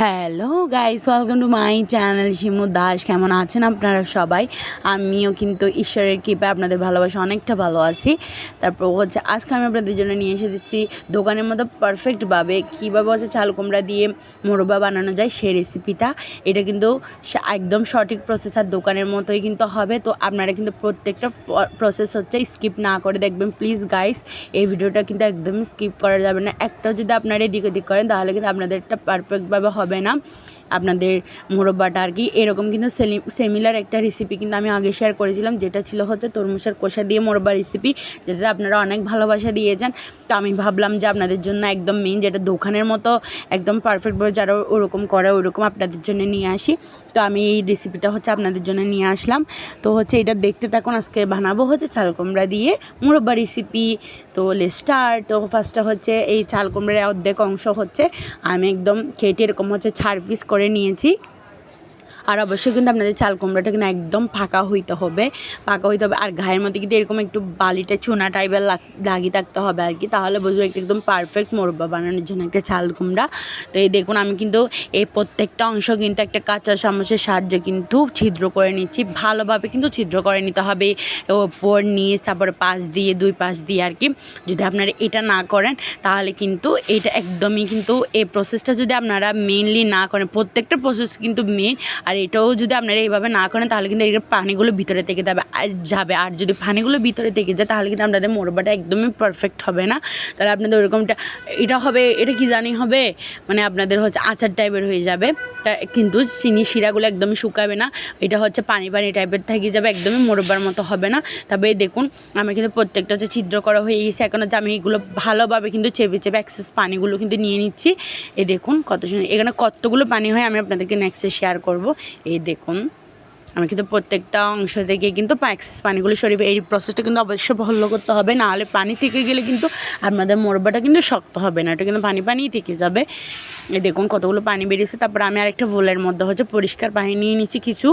Hello guys welcome to my channel Shimu Das কেমন আছেন আপনারা সবাই? আমিও কিন্তু ঈশ্বরের কৃপায় আপনাদের ভালোবাসা অনেকটা ভালো আছি। তারপর হচ্ছে, আজকে আমি আপনাদের জন্য নিয়ে এসে দিচ্ছি দোকানের মতো পারফেক্টভাবে কীভাবে হচ্ছে চাল কুমড়া দিয়ে মোরবা বানানো যায় সেই রেসিপিটা এটা কিন্তু একদম সঠিক প্রসেস আর দোকানের মতোই কিন্তু হবে। তো আপনারা কিন্তু প্রত্যেকটা প্রসেস হচ্ছে স্কিপ না করে দেখবেন। প্লিজ গাইস এই ভিডিওটা কিন্তু একদম স্কিপ করা যাবে না। একটা যদি আপনারা এদিক ওদিক করেন, তাহলে কিন্তু আপনাদেরটা পারফেক্টভাবে হবে। না আপনাদের মোরব্বাটা আর কি, এরকম কিন্তু সেমিলার একটা রেসিপি কিন্তু আমি আগে শেয়ার করেছিলাম, যেটা ছিল হচ্ছে তরমুজের কোষা দিয়ে মোরব্বা রেসিপি যেটা আপনারা অনেক ভালোবাসা দিয়েছেন। তো আমি ভাবলাম যে আপনাদের জন্য একদম মেইন যেটা দোকানের মতো, একদম পারফেক্ট পারফেক্টভাবে যারা ওরকম করে ওরকম আপনাদের জন্য নিয়ে আসি। তো আমি এই রেসিপিটা হচ্ছে আপনাদের জন্য নিয়ে আসলাম। তো হচ্ছে এটা দেখতে থাকুন, আজকে বানাবো হচ্ছে চাল কুমড়া দিয়ে মুরব্বা রেসিপি তো লেস্টার তো ফার্স্টে হচ্ছে এই চাল কুমড়ার অর্ধেক অংশ হচ্ছে, আমি একদম কেটে এরকম হচ্ছে ছাড় পিস করে নিয়েছি। আর অবশ্যই কিন্তু আপনাদের চাল কুমড়োটা কিন্তু একদম ফাঁকা হইতে হবে ফাঁকা হইতে হবে। আর ঘায়ের মধ্যে কিন্তু এরকম একটু বালিটা চুনা টাইপের লাগিয়ে থাকতে হবে আর কি। তাহলে বুঝব একটা একদম পারফেক্ট মোরব্বা বানানোর জন্য একটা চাল কুমড়া। তো এই দেখুন আমি কিন্তু এই প্রত্যেকটা অংশ কিন্তু একটা কাঁচা চামচের সাহায্যে কিন্তু ছিদ্র করে নিচ্ছি। ভালোভাবে কিন্তু ছিদ্র করে নিতে হবে। ওপর নিয়ে তারপরে পাশ দিয়ে, দুই পাশ দিয়ে আর কি। যদি আপনারা এটা না করেন, তাহলে কিন্তু এটা একদমই কিন্তু এই প্রসেসটা যদি আপনারা মেনলি না করেন, প্রত্যেকটা প্রসেস কিন্তু মেন আর এটাও যদি আপনারা এইভাবে না করেন, তাহলে কিন্তু এর পানিগুলো ভিতরে থেকে যাবে, আর যাবে। আর যদি পানিগুলো ভিতরে থেকে যায়, তাহলে কিন্তু আপনাদের মোরব্বাটা একদমই পারফেক্ট হবে না। তাহলে আপনাদের ওরকমটা, এটা হবে, এটা কি জানি হবে? মানে আপনাদের হচ্ছে আচার টাইপের হয়ে যাবে। তা কিন্তু চিনি শিরাগুলো একদমই শুকাবে না। এটা হচ্ছে পানি পানি টাইপের থেকে যাবে, একদমই মোরব্বার মতো হবে না। তবে এই দেখুন, আমার কিন্তু প্রত্যেকটা হচ্ছে ছিদ্র করা হয়ে গেছে। এখন হচ্ছে আমি এগুলো ভালোভাবে কিন্তু চেপে চেপে অ্যাক্সেস পানিগুলো কিন্তু নিয়ে নিচ্ছি। এ দেখুন কত সুন্দর, এখানে কতগুলো পানি হয় আমি আপনাদেরকে নেক্সটে শেয়ার করব। এই দেখুন, আমি কিন্তু প্রত্যেকটা অংশ থেকে কিন্তু অ্যাক্সেস পানিগুলো সরিয়ে এই প্রসেসটা কিন্তু অবশ্যই ভালো করতে হবে। নাহলে পানি থেকে গেলে কিন্তু আপনাদের মোরবাটা কিন্তু শক্ত হবে না। এটা কিন্তু পানি পানিই থেকে যাবে। এই দেখুন কতগুলো পানি বেরিয়েছে। তারপর আমি আরেকটা ভোলের মধ্যে হচ্ছে পরিষ্কার পানি নিয়ে নিচ্ছি কিছু।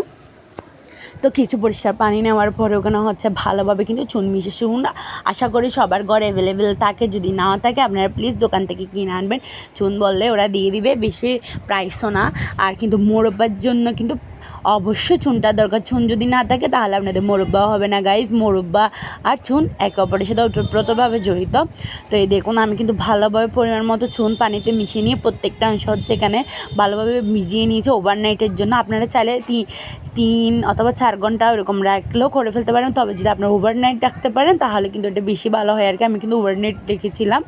তো কিছু পরিষ্কার পানি নেওয়ার পরে ওখানে হচ্ছে ভালোভাবে কিন্তু চুন মিশে চুন আশা করি সবার ঘরে অ্যাভেলেবেল থাকে। যদি না থাকে, আপনারা প্লিজ দোকান থেকে কিনে আনবেন। চুন বললে ওরা দিয়ে দিবে, বেশি প্রাইসও না। আর কিন্তু মোরব্বার জন্য কিন্তু অবশ্যই চুনটা দরকার। চুন যদি না থাকে তাহলে আপনাদের মোরব্বা হবে না গাইজ মোরব্বা আর চুন একে অপরের সাথে ওতপ্রোতভাবে জড়িত। তো এই দেখুন, আমি কিন্তু ভালোভাবে পরিমাণ মতো চুন পানিতে মিশিয়ে নিয়ে প্রত্যেকটা অংশ হচ্ছে এখানে ভালোভাবে ভিজিয়ে নিয়েছি ওভারনাইটের জন্য। আপনারা চাইলে তিন অথবা চার ঘণ্টা ওরকম রাখলেও করে ফেলতে পারেন। তবে যদি আপনারা ওভারনাইট রাখতে পারেন, তাহলে কিন্তু এটা বেশি ভালো হয় আর কি আমি কিন্তু ওভারনাইট রেখেছিলাম।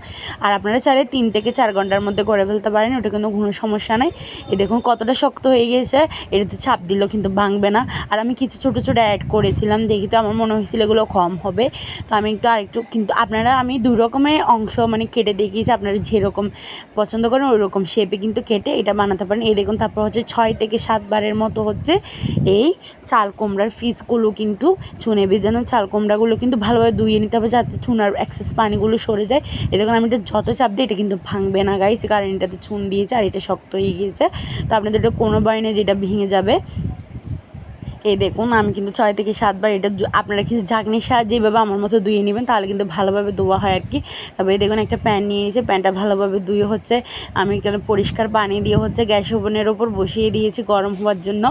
আর আপনারা চাইলে তিন থেকে চার ঘণ্টার মধ্যে করে ফেলতে পারেন। ওটা কিন্তু কোনো সমস্যা নেই। এ দেখুন, কতটা শক্ত হয়ে গেছে এটাতে ছাপ দিলেও কিন্তু ভাঙবে না। আর আমি কিছু ছোটো ছোটো অ্যাড করেছিলাম, দেখি তো আমার মনে হয়েছিল এগুলো কম হবে। তো আমি একটু আরেকটু, কিন্তু আপনারা, আমি দু রকমের অংশ মানে কেটে দেখিয়েছি, আপনারা যেরকম পছন্দ করেন ওই রকম শেপে কিন্তু কেটে এটা বানাতে পারেন। এই দেখুন, তারপর হচ্ছে ছয় থেকে সাতবারের মতো হচ্ছে এই চাল কুমড়ার ফিসগুলো কিন্তু চুনে ভেজানো। চাল কুমড়াগুলো কিন্তু ভালোভাবে ধুয়ে নিতে হবে যাতে চুনার অ্যাক্সেস পানিগুলো সরে যায়। এ দেখুন, আমি এটা যত চাপ দিই, এটা কিন্তু ভাঙবে না গাইস কারণ এটাতে চুন দিয়েছে আর এটা শক্ত হয়ে গিয়েছে। তো আপনাদের এটা কোনো বাইনে যেটা ভেঙে যাবে এই দেখুন, আমি কিন্তু ছয় থেকে সাতবার এটা আপনারা কিন্তু ঝাঁকনির সাহায্যে এইভাবে আমার মতো ধুয়ে নেবেন, তাহলে কিন্তু ভালোভাবে ধোয়া হয় আর কি। তবে এই দেখুন, একটা প্যান নিয়ে নিয়েছে, প্যানটা ভালোভাবে ধুয়ে হচ্ছে। আমি এখানে পরিষ্কার পানি দিয়ে হচ্ছে গ্যাস ওভেনের ওপর বসিয়ে দিয়েছি গরম হওয়ার জন্য।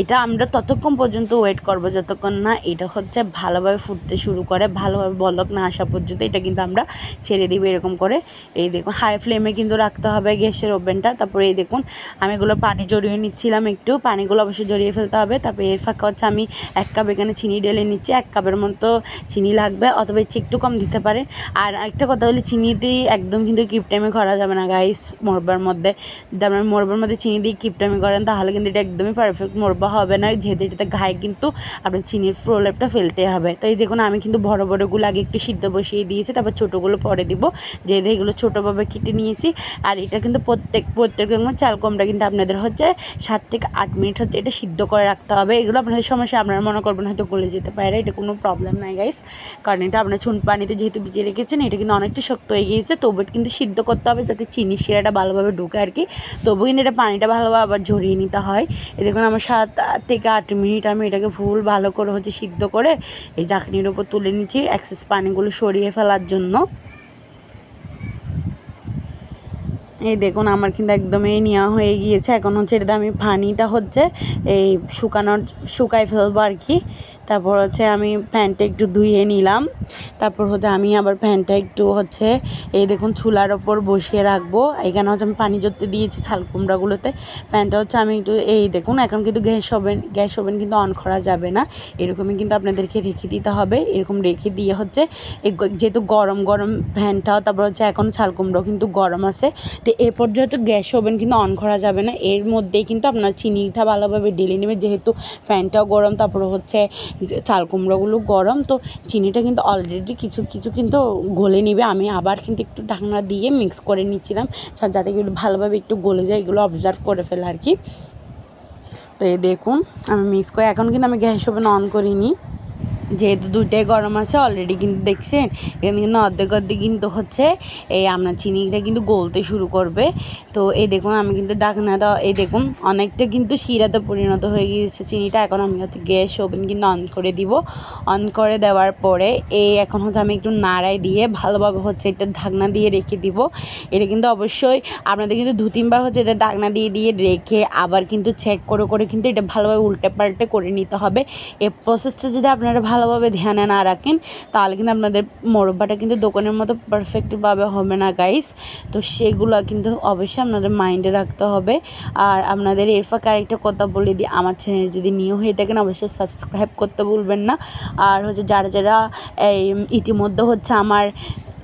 এটা আমরা ততক্ষণ পর্যন্ত ওয়েট করব, যতক্ষণ না এটা হচ্ছে ভালোভাবে ফুটতে শুরু করে, ভালোভাবে বলক না আসা পর্যন্ত এটা কিন্তু আমরা ছেড়ে দিব এরকম করে। এই দেখুন হাই ফ্লেমে কিন্তু রাখতে হবে গ্যাসের ওভেনটা। তারপরে এই দেখুন, আমি এগুলো পানি জড়িয়ে নিচ্ছিলাম একটু, পানিগুলো অবশ্যই জড়িয়ে ফেলতে হবে। তারপরে এর ফাঁকা হচ্ছে, আমি এক কাপ এখানে চিনি ঢেলে নিচ্ছি, এক কাপের মতো চিনি লাগবে, অথবা ইচ্ছে একটু কম দিতে পারেন আর একটা কথা বলি চিনি দিয়ে একদম কিন্তু কিপ টাইমে করা যাবে না গাইস মোরবার মধ্যে। যদি আপনার মোরব্বার মধ্যে চিনি দিয়ে কিপ টাইমে করেন, তাহলে কিন্তু এটা একদমই পারফেক্ট মোরব্বা হবে না, যেহেতু এটাতে ঘায়ে কিন্তু আপনার চিনির প্রলেপটা ফেলতে হবে। তো এই দেখুন, আমি কিন্তু বড় বড়গুলো আগে একটু সিদ্ধ বসিয়ে দিয়েছি, তারপর ছোটোগুলো পরে দিব। যেহেতু এগুলো ছোটোভাবে কেটে নিয়েছি, আর এটা কিন্তু প্রত্যেক প্রত্যেক চাল কমটা কিন্তু আপনাদের হচ্ছে সাত থেকে আট মিনিট হচ্ছে এটা সিদ্ধ করে রাখতে হবে। এগুলো আপনাদের সমস্যা, আপনারা মনে করবেন হয়তো গলে যেতে পারে, এটা কোনো প্রবলেম নাই গাইস কারণ এটা আপনার চুন পানিতে যেহেতু ভিজিয়ে রেখেছেন, এটা কিন্তু অনেকটা শক্ত হয়ে গিয়েছে, তবু কিন্তু সিদ্ধ করতে হবে যাতে চিনি শিরাটা ভালোভাবে ঢুকে আর কি। তবু কিন্তু এটা পানিটা ভালোভাবে আবার ঝরিয়ে নিতে হয়। এ দেখুন আমার সাত থেকে আট মিনিট আমি এটাকে ফুল ভালো করে হচ্ছে সিদ্ধ করে এই ঝাঁকনির ওপর তুলে নিচ্ছি এক্সেস পানিগুলো সরিয়ে ফেলার জন্য। এই দেখুন, আমার কিন্তু একদমই নেওয়া হয়ে গিয়েছে। এখন হচ্ছে এটাতে আমি পানিটা হচ্ছে এই শুকানোর শুকাই ফেলব আর কি। তারপর হচ্ছে আমি প্যান্টটা একটু ধুয়ে নিলাম। তারপর হচ্ছে আমি আবার প্যান্টটা একটু হচ্ছে এই দেখুন, চুলার ওপর বসিয়ে রাখব। এখানে হচ্ছে আমি পানি জড়তে দিয়েছি শাল কুমড়াগুলোতে। প্যান্টটা হচ্ছে আমি একটু এই দেখুন, এখন কিন্তু গ্যাস ওভেন গ্যাস ওভেন কিন্তু অন করা যাবে না। এরকমই কিন্তু আপনাদেরকে রেখে দিতে হবে। এরকম রেখে দিয়ে হচ্ছে যেহেতু গরম গরম ফ্যানটাও তারপর হচ্ছে এখন ছাল কুমড়ো কিন্তু গরম আছে। তো এ পর্যন্ত গ্যাস ওভেন কিন্তু অন করা যাবে না। এর মধ্যেই কিন্তু আপনার চিনিটা ভালোভাবে ডেলে নেবে, যেহেতু ফ্যানটাও গরম, তারপরে হচ্ছে চাল কুমড়োগুলো গরম, তো চিনিটা কিন্তু অলরেডি কিছু কিছু কিন্তু গলে নিবে। আমি আবার কিন্তু একটু ঢাকনা দিয়ে মিক্স করে নিচ্ছিলাম যাতে এগুলো ভালোভাবে একটু গলে যায়, এগুলো অবজার্ভ করে ফেলে আর কি। তো এই দেখুন, আমি মিক্স করে, এখন কিন্তু আমি গ্যাস ওভেন অন করিনি। যেহেতু দুইটাই গরম আছে অলরেডি কিন্তু দেখছেন, এখানে কিন্তু অর্ধেক অর্ধেক কিন্তু হচ্ছে, এই আপনার চিনিটা কিন্তু গলতে শুরু করবে। তো এই দেখুন, আমি কিন্তু ডাকনাটা, এই দেখুন, অনেকটা কিন্তু শিরাতে পরিণত হয়ে গিয়েছে চিনিটা। এখন আমি হচ্ছে গ্যাস ওভেন কিন্তু অন করে দিব। অন করে দেওয়ার পরে এই এখন হচ্ছে আমি একটু নাড়াই দিয়ে ভালোভাবে হচ্ছে এটা ঢাকনা দিয়ে রেখে দিব। এটা কিন্তু অবশ্যই আপনাদের কিন্তু দু তিনবার হচ্ছে এটা ঢাকনা দিয়ে দিয়ে রেখে আবার কিন্তু চেক করে করে কিন্তু এটা ভালোভাবে উল্টে পাল্টে করে নিতে হবে। এই প্রসেসটা যদি আপনারা ভালোভাবে ধ্যানে না রাখেন, তাহলে কিন্তু আপনাদের মোরব্বাটা কিন্তু দোকানের মতো পারফেক্টভাবে হবে না গাইস তো সেগুলো কিন্তু অবশ্যই আপনাদের মাইন্ডে রাখতে হবে। আর আপনাদের এর ফাঁকে আরেকটা কথা বলে দিই, আমার চ্যানেল যদি নিউ হয়ে থাকেন, অবশ্যই সাবস্ক্রাইব করতে ভুলবেন না। আর হচ্ছে যারা যারা এই ইতিমধ্যে হচ্ছে আমার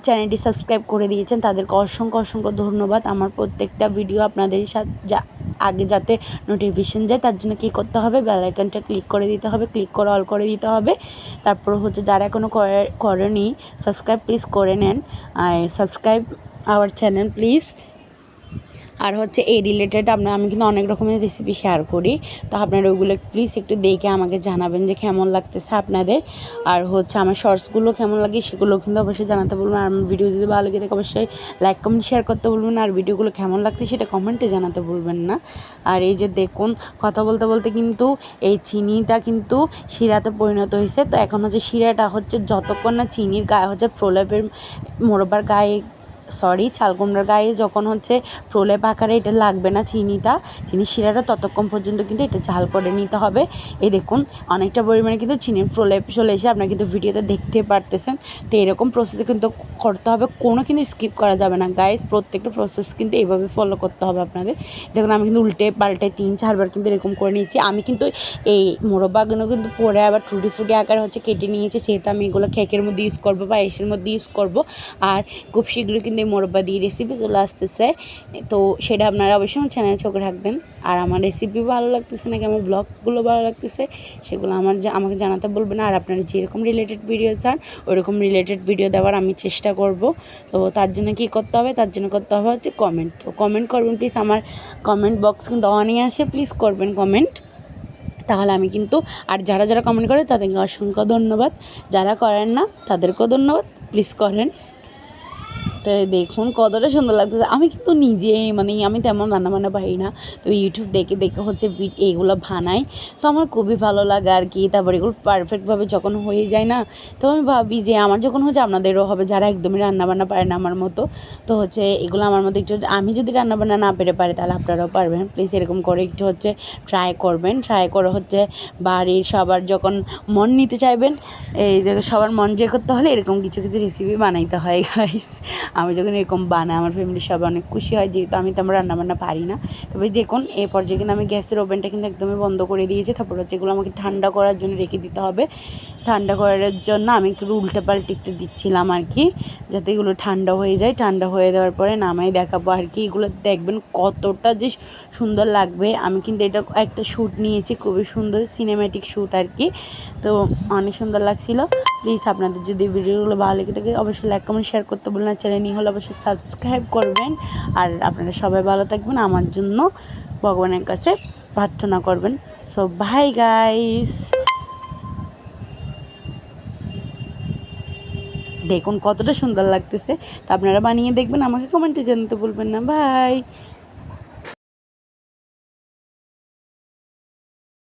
চ্যানেলটি সাবস্ক্রাইব করে দিয়েছেন, তাদেরকে অসংখ্য অসংখ্য ধন্যবাদ। আমার প্রত্যেকটা ভিডিও আপনাদের সাথে যা আগে যাতে নোটিফিকেশান যায়, তার জন্য কী করতে হবে? বেল আইকনটা ক্লিক করে দিতে হবে ক্লিক করে অল করে দিতে হবে। তারপর হচ্ছে যারা এখনও করে, করেনি সাবস্ক্রাইব প্লিজ করে নেন। সাবস্ক্রাইব আওয়ার চ্যানেল প্লিজ আর হচ্ছে এই রিলেটেড আপনার, আমি কিন্তু অনেক রকমের রেসিপি শেয়ার করি। তো আপনারা ওইগুলো প্লিজ একটু দেখে আমাকে জানাবেন যে কেমন লাগতেছে আপনাদের। আর হচ্ছে আমার শর্টসগুলো কেমন লাগে সেগুলো কিন্তু অবশ্যই জানাতে বলবেন। আর আমার ভিডিও যদি ভালো লাগে অবশ্যই লাইক কমেন্ট শেয়ার করতে বলবেন। আর ভিডিওগুলো কেমন লাগছে সেটা কমেন্টে জানাতে বলবেন না। আর এই যে দেখুন, কথা বলতে বলতে কিন্তু এই চিনিটা কিন্তু শিরাতে পরিণত হয়েছে। তো এখন হচ্ছে শিরাটা হচ্ছে যতক্ষণ না চিনির গায়ে হচ্ছে প্রলেপের মোরব্বার গায়ে সরি চালকুমড়ার গায়ে যখন হচ্ছে প্রলেপ আকারে এটা লাগবে না চিনিটা, চিনি শিরাটা ততক্ষণ পর্যন্ত কিন্তু এটা ঝাল করে নিতে হবে। এই দেখুন, অনেকটা পরিমাণে কিন্তু চিনির প্রলেপ চলে এসে আপনারা কিন্তু ভিডিওতে দেখতে পারতেছেন। তো এরকম প্রসেসে কিন্তু করতে হবে, কোনো কিন্তু স্কিপ করা যাবে না। গাইস প্রত্যেকটা প্রসেস কিন্তু এইভাবে ফলো করতে হবে আপনাদের। দেখুন, আমি কিন্তু উল্টে পাল্টে তিন, চারবার কিন্তু এরকম করে নিয়েছি। আমি কিন্তু এই মোরব্বাগুলো কিন্তু পরে আবার টুটি ফুটি আকার হচ্ছে কেটে নিয়েছি, সেহেতু আমি এগুলো কেকের মধ্যে ইউজ করব বা এসের মধ্যে ইউজ করব। আর খুব শীঘ্রই কিন্তু এই মোরব্বা দিয়ে রেসিপি চলে আসতেছে। তো সেটা আপনারা অবশ্যই আমার চ্যানেলে চোখে রাখবেন। আর আমার রেসিপি ভালো লাগতেছে নাকি, আমার ব্লগগুলো ভালো লাগতেছে, সেগুলো আমার আমাকে জানাতে বলবেন। আর আপনারা যেরকম রিলেটেড ভিডিও চান, ওরকম রিলেটেড ভিডিও দেওয়ার আমি চেষ্টা করব। তো তার জন্য কি করতে হবে? তার জন্য করতে হবে হচ্ছে কমেন্ট তো কমেন্ট করবেন প্লিজ আমার কমেন্ট বক্স কিন্তু অনই আছে প্লিজ করবেন কমেন্ট তাহলে আমি কিন্তু, আর যারা যারা কমেন্ট করে তাদেরকে অসংখ্য ধন্যবাদ। যারা করেন না, তাদেরকেও ধন্যবাদ। প্লিজ করেন। তো দেখুন কতটা সুন্দর লাগতেছে। আমি কিন্তু নিজে মানে আমি তেমন রান্না বান্না পারি না। তো ইউটিউব দেখে দেখে হচ্ছে এইগুলো বানাই। তো আমার খুবই ভালো লাগে আর কি। তারপর এগুলো পারফেক্টভাবে যখন হয়ে যায় না, তো আমি ভাবি যে আমার যখন হচ্ছে আপনাদেরও হবে, যারা একদমই রান্না বান্না পারে না আমার মতো, তো হচ্ছে এগুলো আমার মতো একটু আমি যদি রান্না বান্না না পেরে পারি, তাহলে আপনারাও পারবেন। প্লিজ এরকম করে একটু হচ্ছে ট্রাই করবেন। ট্রাই করে হচ্ছে বাড়ির সবার যখন মন নিতে চাইবেন, এই সবার মন যে করতে হলে এরকম কিছু কিছু রেসিপি বানাইতে হয় গাইস আমি যখন এরকম বানাই, আমার ফ্যামিলির সবাই অনেক খুশি হয়, যেহেতু আমি তেমন রান্না বান্না পারি না। তবে দেখুন এই পর্যায়ে কিন্তু আমি গ্যাসের ওভেনটা কিন্তু একদমই বন্ধ করে দিয়েছি, তারপর হচ্ছে এগুলো আমাকে ঠান্ডা করার জন্য রেখে দিতে হবে। ঠান্ডা করার জন্য আমি একটু উল্টে পাল্টে একটু দিচ্ছিলাম আর কি যাতে এগুলো ঠান্ডা হয়ে যায়। ঠান্ডা হয়ে দেওয়ার পরে নামাই দেখাবো আর কি, এগুলো দেখবেন কতটা যে সুন্দর লাগবে। আমি কিন্তু এটা একটা শ্যুট নিয়েছি, খুবই সুন্দর সিনেম্যাটিক শ্যুট আর কি তো অনেক সুন্দর লাগছিল। প্লিজ আপনাদের যদি ভিডিওগুলো ভালো লেগে থাকে, অবশ্যই লাইক কমেন্ট শেয়ার করতে বলবেন আর চ্যানেল নিয়ে হলে অবশ্যই সাবস্ক্রাইব করবেন। আর আপনারা সবাই ভালো থাকবেন, আমার জন্য ভগবানের কাছে প্রার্থনা করবেন। সো বাই গাইস দেখুন কতটা সুন্দর লাগতেছে। তা আপনারা বানিয়ে দেখবেন, আমাকে কমেন্টে জানতে বলবেন না। বাই